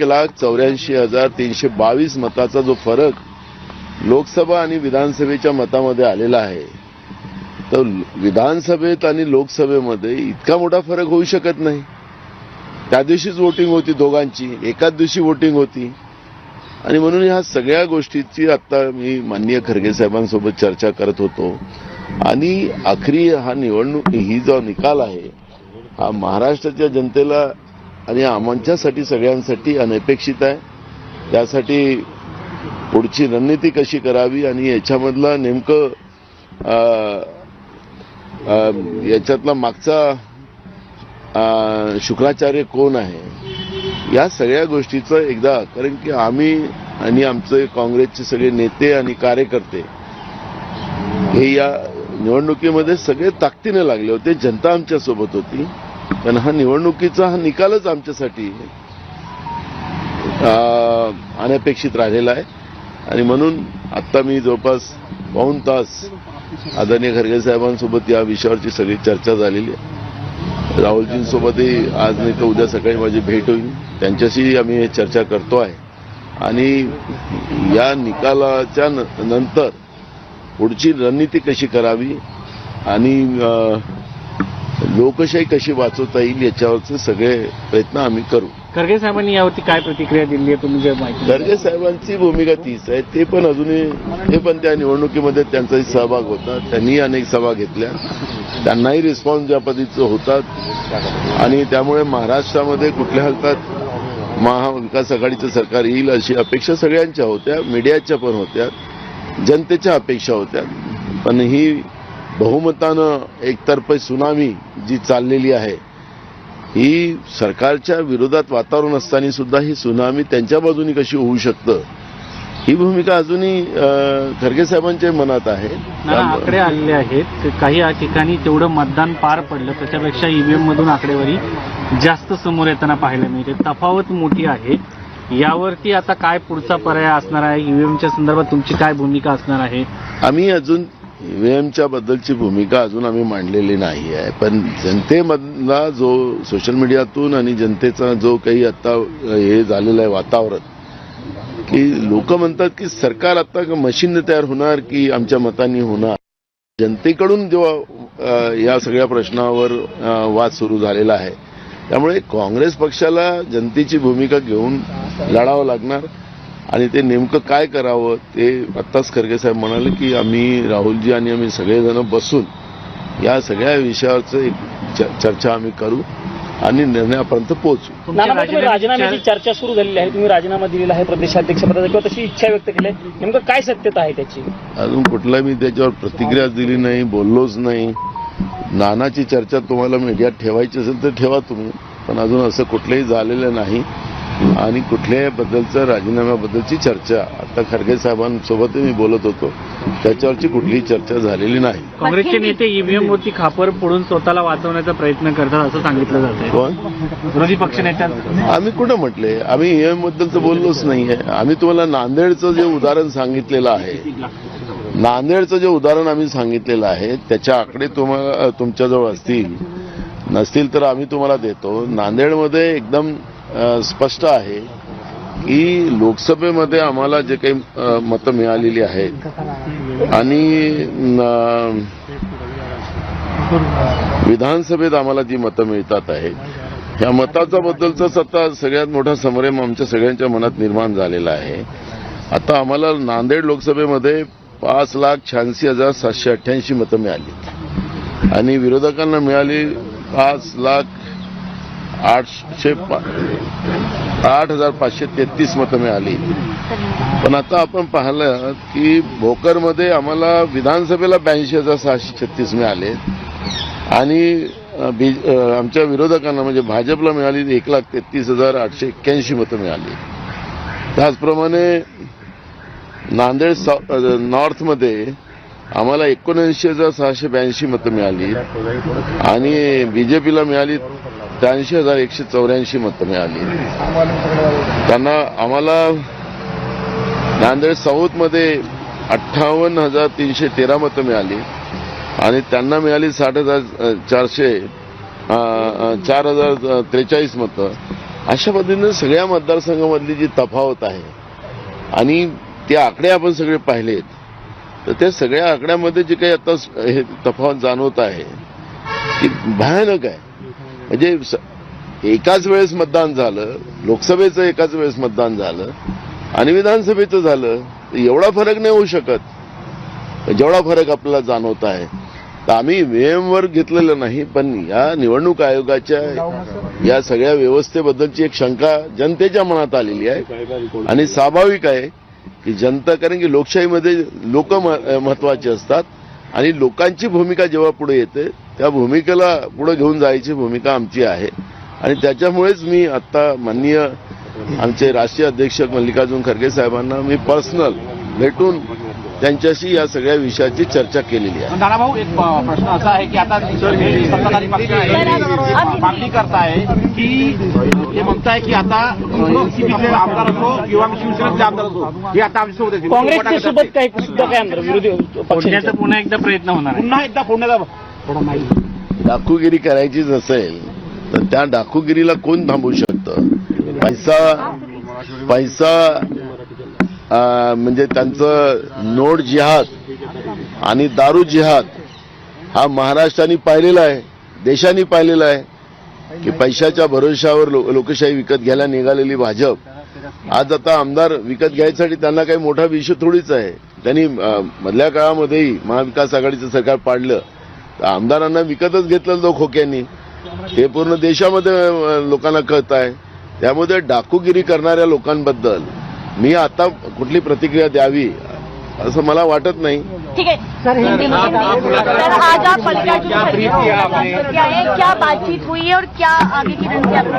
एक लाख चौऱ्याऐंशी हजार तीनशे बावीस मताचा जो फरक लोकसभा आणि विधानसभेच्या मतामध्ये आलेला आहे तर विधानसभेत आणि लोकसभेमध्ये इतका मोठा फरक होऊ शकत नाही. त्या दिवशीच वोटिंग होती दोघांची एकाच दिवशी वोटिंग होती. आणि म्हणून ह्या सगळ्या गोष्टीची आता मी माननीय खरगे साहेबांसोबत चर्चा करत होतो. आणि आखरी हा निवडणूक ही जो निकाल आहे हा महाराष्ट्राच्या जनतेला आणि आमच्यासाठी सगळ्यांसाठी अनपेक्षित आहे. त्यासाठी पुढची रणनीती कशी करावी आणि याच्यामधला नेमकं याच्यातला मागचा शुक्राचार्य कोण आहे? या सगळ्या गोष्टीचं एकदा कारण की आम्ही आणि आमचे काँग्रेसचे सगळे नेते आणि कार्यकर्ते हे या निवडणुकीमध्ये सगळे ताकदीने लागले होते. जनता आमच्यासोबत होती. पण हा निवडणुकीचा हा निकालच आमच्यासाठी अनपेक्षित राहिलेला आहे. आणि म्हणून आता मी जवळपास पाऊन तास आदरणीय खरगे साहेबांसोबत या विषयावरची सगळी चर्चा झालेली आहे. राहुलजींसोबतही आज नाही तर उद्या सकाळी माझी भेट होईल. त्यांच्याशी आम्ही चर्चा करतो आहे. आणि या निकालाच्या न- नंतर पुढची रणनीती कशी करावी आणि लोकशाही कशी वाचवता येईल याच्यावरचे सगळे प्रयत्न आम्ही करू. खरगे साहेबांनी यावरती काय प्रतिक्रिया दिली आहे तुम्ही जे माहिती खरगे साहेबांची भूमिका तीच आहे. ते पण अजूनही ते पण त्या निवडणुकीमध्ये त्यांचाही सहभाग होता. त्यांनी अनेक सभा घेतल्या. त्यांनाही रिस्पॉन्स ज्या पद्धतीचं होतात आणि त्यामुळे महाराष्ट्रामध्ये कुठल्या हालतात महाविकास आघाडीचं सरकार येईल अशी अपेक्षा सगळ्यांच्या होत्या. मीडियाच्या पण होत्या. जनतेच्या अपेक्षा होत्या. पण ही बहुमतानं एकतर्फे सुनामी जी चाललेली आहे ही सरकारच्या विरोधात वातावरण असताना सुद्धा ही सुनामी त्यांच्या बाजूनी कशी होऊ शकतं ही भूमिका अजूनही खरगे साहेबांच्या मनात आहे. आकडे आलेले आहेत. काही या ठिकाणी तेवढं मतदान पार पडलं त्याच्यापेक्षा ईव्हीएम मधून आकडेवारी जास्त समोर येताना पाहायला मिळते. तफावत मोठी आहे. यावरती आता काय पुढचा पर्याय असणार आहे? ईव्हीएमच्या संदर्भात तुमची काय भूमिका असणार आहे? आम्ही अजून ईव्हीएमच्या बद्दलची भूमिका अजून आम्ही मांडलेली नाही आहे. पण जनतेमधला जो सोशल मीडियातून आणि जनतेचा जो काही आता हे झालेलं आहे वातावरण की लोक म्हणतात की सरकार आता मशीन तयार होणार की आमच्या मतांनी होणार? जनतेकडून जेव्हा या सगळ्या प्रश्नावर वाद सुरू झालेला आहे त्यामुळे काँग्रेस पक्षाला जनतेची भूमिका घेऊन लढावं लागणार. आणि ते नेमकं काय करावं ते आत्ताच खरगे साहेब म्हणाले की आम्ही राहुलजी आणि आम्ही सगळेजण बसून या सगळ्या विषयावरचं एक चर्चा आम्ही करू आणि निर्णयापर्यंत पोहोचू. राजीनाम्याची राजीनाम्याची चर्चा सुरू झालेली आहे. तुम्ही राजीनामा दिलेला आहे प्रदेशाध्यक्षपदाचा किंवा तशी इच्छा व्यक्त केली आहे. नेमकं काय सत्यता आहे त्याची? अजून कुठला मी त्याच्यावर प्रतिक्रिया दिली नाही बोललोच नाही. नानाची चर्चा तुम्हाला मीडियात ठेवायची असेल तर ठेवा तुम्ही. पण अजून असं कुठलंही झालेलं नाही. आणि कुठल्याही बद्दलचं राजीनाम्याबद्दलची चर्चा. आता खरगे साहेबांसोबतही मी बोलत होतो. त्याच्यावरची कुठलीही चर्चा झालेली नाही. काँग्रेसचे नेते ईव्हीएम वरती खापर फोडून स्वतःला वाचवण्याचा प्रयत्न करतात असं सांगितलं जात कोण? विरोधी पक्षनेत्या आम्ही कुठं म्हटले? आम्ही ईएम बद्दलचं बोललोच नाहीये. आम्ही तुम्हाला नांदेडचं जे उदाहरण सांगितलेलं आहे नांदेडचं जे उदाहरण आम्ही लोकसभेचं आहे त्याच्या आकडे तुम्हाला तुमच्याजवळ असतील. नसतील तर आम्ही तुम्हाला देतो. नांदेडमध्ये एकदम स्पष्ट आहे की लोकसभेमध्ये आम्हाला जे काही मतं मिळालेली आहेत आणि विधानसभेत आम्हाला जी मतं मिळतात आहेत ह्या मताचा बद्दलचाच आता सगळ्यात मोठा संभ्रम आमच्या सगळ्यांच्या मनात निर्माण झालेला आहे. आता आम्हाला नांदेड लोकसभेमध्ये पाच लाख शहाऐंशी हजार सातशे अठ्ठ्याऐंशी मतं मिळाली. आणि विरोधकांना मिळाली पाच लाख आठशे पा- आठ हजार पाचशे तेहतीस मतं मिळाली. पण आता आपण पाहिलं की भोकरमध्ये आम्हाला विधानसभेला ब्याऐंशी हजार सहाशे छत्तीस मिळाले. आणि बी आमच्या विरोधकांना म्हणजे भाजपला मिळाली एक लाख तेहतीस हजार आठशे एक्क्याऐंशी मतं मिळाली. त्याचप्रमाणे नांदेड सौ नॉर्थमध्ये आम्हाला एकोणऐंशी हजार सहाशे ब्याऐंशी मतं मिळाली. आणि बीजेपीला मिळाली त्र्याऐंशी हजार एकशे चौऱ्याऐंशी मतं मिळाली. त्यांना आम्हाला नांदेड साऊथमध्ये अठ्ठावन्न हजार तीनशे तेरा मतं मिळाली. आणि त्यांना मिळाली साठ हजार चारशे चार हजार त्रेचाळीस मतं. अशा पद्धतीनं सगळ्या मतदारसंघामधली जी तफावत आहे आणि ते आकडे आपण सगळे पाहिलेत तर त्या सगळ्या आकड्यामध्ये जे काही आता हे तफावत जाणवत आहे की भयानक आहे. म्हणजे एकाच वेळेस मतदान झालं लोकसभेचं एकाच वेळेस मतदान झालं आणि विधानसभेचं झालं तर एवढा फरक नाही होऊ शकत. जेवढा फरक आपल्याला जाणवत आहे. तर आम्ही ईव्हीएम घेतलेलं नाही पण या निवडणूक आयोगाच्या या सगळ्या व्यवस्थेबद्दलची एक शंका जनतेच्या मनात आलेली आहे. आणि स्वाभाविक आहे की जनता कारण की लोकशाहीमध्ये लोक महत्त्वाचे असतात आणि लोकांची भूमिका जेव्हा पुढे येते त्या भूमिकेला पुढे घेऊन जायची भूमिका आमची आहे. आणि त्याच्यामुळेच मी आता माननीय आमचे राष्ट्रीय अध्यक्ष मल्लिकार्जुन खरगे साहेबांना मी पर्सनल भेटून त्यांच्याशी या सगळ्या विषयाची चर्चा केलेली आहे. नानाभाऊ एक प्रश्न असा आहे की आता हे सत्ताधारी पक्ष आहे. मागणी करताय. की हे म्हणताय की आता आमदार असो किंवा शिवसेनेचे आमदार असो हे आता आमच्यासोबत. काँग्रेसच्या सोबत काही सुद्धा काय आमदार विरोधी फोडण्याचा पुन्हा एकदा प्रयत्न होणार आहे. पुन्हा एकदा फोडण्याचा डाकूगिरी करायचीच असेल तर त्या डाकूगिरीला कोण थांबवू शकतं? पैसा पैसा म्हणजे त्यांचं नोट जिहाद आणि दारू जिहाद हा महाराष्ट्राने पाहिलेला आहे देशाने पाहिलेला आहे की पैशाच्या भरोशावर लो- लोकशाही विकत घ्यायला निघालेली भाजप. आज आता आमदार विकत घ्यायसाठी त्यांना काही मोठा विषय थोडीच आहे. त्यांनी मधल्या काळामध्येही महाविकास आघाडीचं सरकार पाडलं. आमदारांना विकतच घेतलं दो खोक्यांनी. ते पूर्ण देशामध्ये लोकांना कळत आहे. त्यामध्ये डाकूगिरी करणाऱ्या लोकांबद्दल मी आता कुठली प्रतिक्रिया द्यावी असं मला वाटत नाही. ठीक है सर सर आज आप मल्लिकार्जुन खड़गे को क्या है क्या बातचीत हुई है और क्या आगे की रणनीति आपकी